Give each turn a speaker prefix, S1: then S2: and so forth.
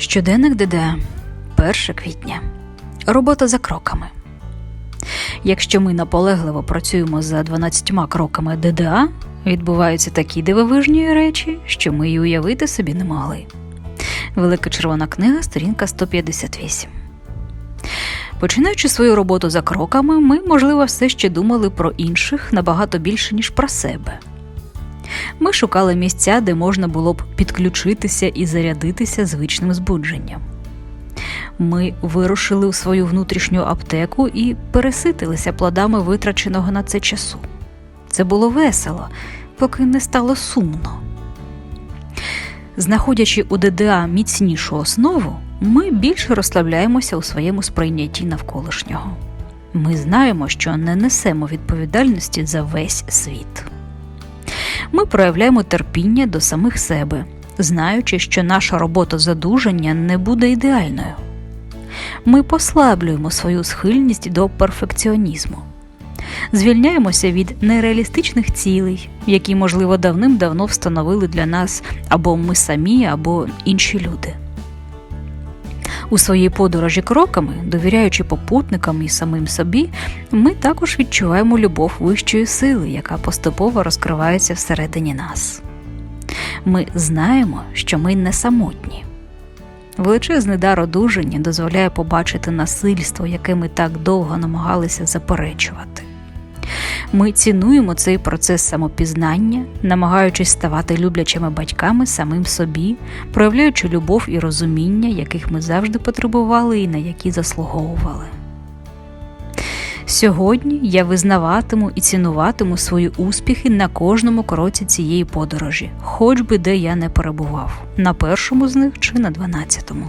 S1: Щоденник ДД 1 квітня. Робота за кроками. Якщо ми наполегливо працюємо за 12 кроками ДДА, відбуваються такі дивовижні речі, що ми й уявити собі не могли. Велика червона книга, сторінка 158. Починаючи свою роботу за кроками, ми, можливо, все ще думали про інших набагато більше, ніж про себе. Ми шукали місця, де можна було б підключитися і зарядитися звичним збудженням. Ми вирушили у свою внутрішню аптеку і переситилися плодами витраченого на це часу. Це було весело, поки не стало сумно. Знаходячи у ДДА міцнішу основу, ми більше розслабляємося у своєму сприйнятті навколишнього. Ми знаємо, що не несемо відповідальності за весь світ. Ми проявляємо терпіння до самих себе, знаючи, що наша робота задужання не буде ідеальною. Ми послаблюємо свою схильність до перфекціонізму, звільняємося від нереалістичних цілей, які, можливо, давним-давно встановили для нас або ми самі, або інші люди. У своїй подорожі кроками, довіряючи попутникам і самим собі, ми також відчуваємо любов вищої сили, яка поступово розкривається всередині нас. Ми знаємо, що ми не самотні. Величезний дар одужання дозволяє побачити насильство, яке ми так довго намагалися заперечувати. Ми цінуємо цей процес самопізнання, намагаючись ставати люблячими батьками самим собі, проявляючи любов і розуміння, яких ми завжди потребували і на які заслуговували. Сьогодні я визнаватиму і цінуватиму свої успіхи на кожному кроці цієї подорожі, хоч би де я не перебував, на першому з них чи на дванадцятому.